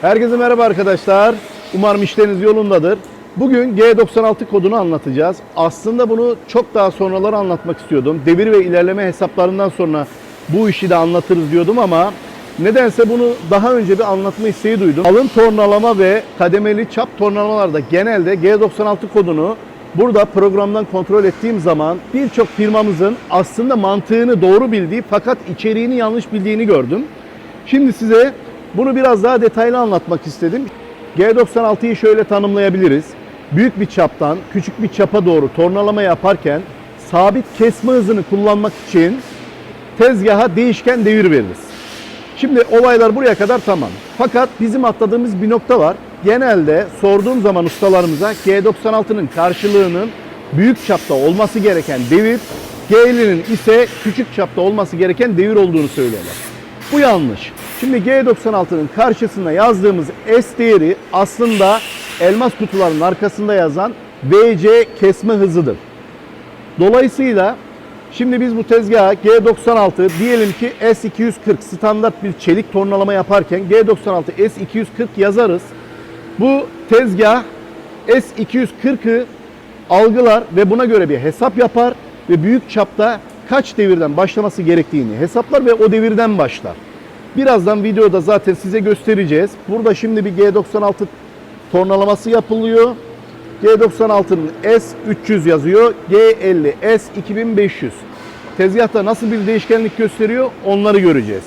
Herkese merhaba arkadaşlar. Umarım işleriniz yolundadır. Bugün G96 kodunu anlatacağız. Aslında bunu çok daha sonraları anlatmak istiyordum. Devir ve ilerleme hesaplarından sonra bu işi de anlatırız diyordum ama nedense bunu daha önce bir anlatma isteği duydum. Alın tornalama ve kademeli çap tornalamalarda genelde G96 kodunu burada programdan kontrol ettiğim zaman birçok firmamızın aslında mantığını doğru bildiği fakat içeriğini yanlış bildiğini gördüm. Şimdi size bunu biraz daha detaylı anlatmak istedim. G96'yı şöyle tanımlayabiliriz. Büyük bir çaptan küçük bir çapa doğru tornalama yaparken sabit kesme hızını kullanmak için tezgaha değişken devir veririz. Şimdi olaylar buraya kadar tamam. Fakat bizim atladığımız bir nokta var. Genelde sorduğum zaman ustalarımıza G96'nın karşılığının büyük çapta olması gereken devir, G50'nin ise küçük çapta olması gereken devir olduğunu söylüyorlar. Bu yanlış. Şimdi G96'nın karşısında yazdığımız S değeri aslında elmas kutuların arkasında yazan VC kesme hızıdır. Dolayısıyla şimdi biz bu tezgaha G96 diyelim ki S240 standart bir çelik tornalama yaparken G96 S240 yazarız. Bu tezgah S240'ı algılar ve buna göre bir hesap yapar ve büyük çapta kaç devirden başlaması gerektiğini hesaplar ve o devirden başlar. Birazdan videoda zaten size göstereceğiz. Burada şimdi bir G96 tornalaması yapılıyor. G96'nın S300 yazıyor. G50 S2500. Tezgahta nasıl bir değişkenlik gösteriyor onları göreceğiz.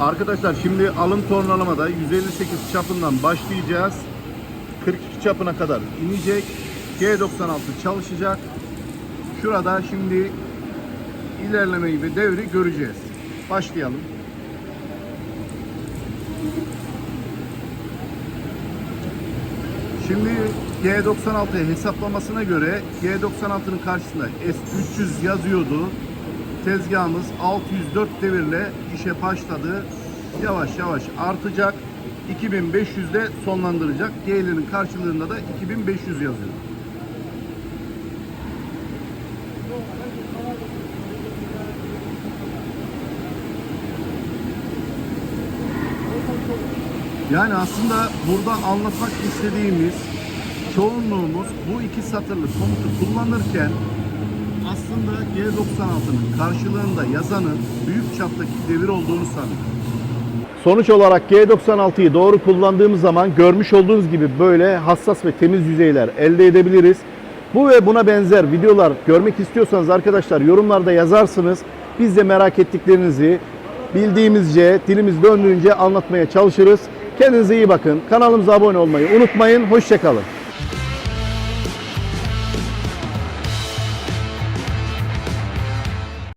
Arkadaşlar şimdi alım tornalamada 158 çapından başlayacağız. 42 çapına kadar inecek. G96 çalışacak. Şurada şimdi ilerlemeyi ve devri göreceğiz. Başlayalım. Şimdi G96 hesaplamasına göre G96'nın karşısında S300 yazıyordu. Tezgahımız 604 devirle işe başladı. Yavaş yavaş artacak. 2500'de sonlandıracak. G50'nin karşılığında da 2500 yazıyor. Yani aslında burada anlatmak istediğimiz çoğunluğumuz bu iki satırlı komutu kullanırken aslında G96'nın karşılığında yazanın büyük çaptaki devir olduğunu sanıyor. Sonuç olarak G96'yı doğru kullandığımız zaman görmüş olduğunuz gibi böyle hassas ve temiz yüzeyler elde edebiliriz. Bu ve buna benzer videolar görmek istiyorsanız arkadaşlar yorumlarda yazarsınız. Biz de merak ettiklerinizi bildiğimizce, dilimiz döndüğünce anlatmaya çalışırız. Kendinize iyi bakın. Kanalımıza abone olmayı unutmayın. Hoşçakalın.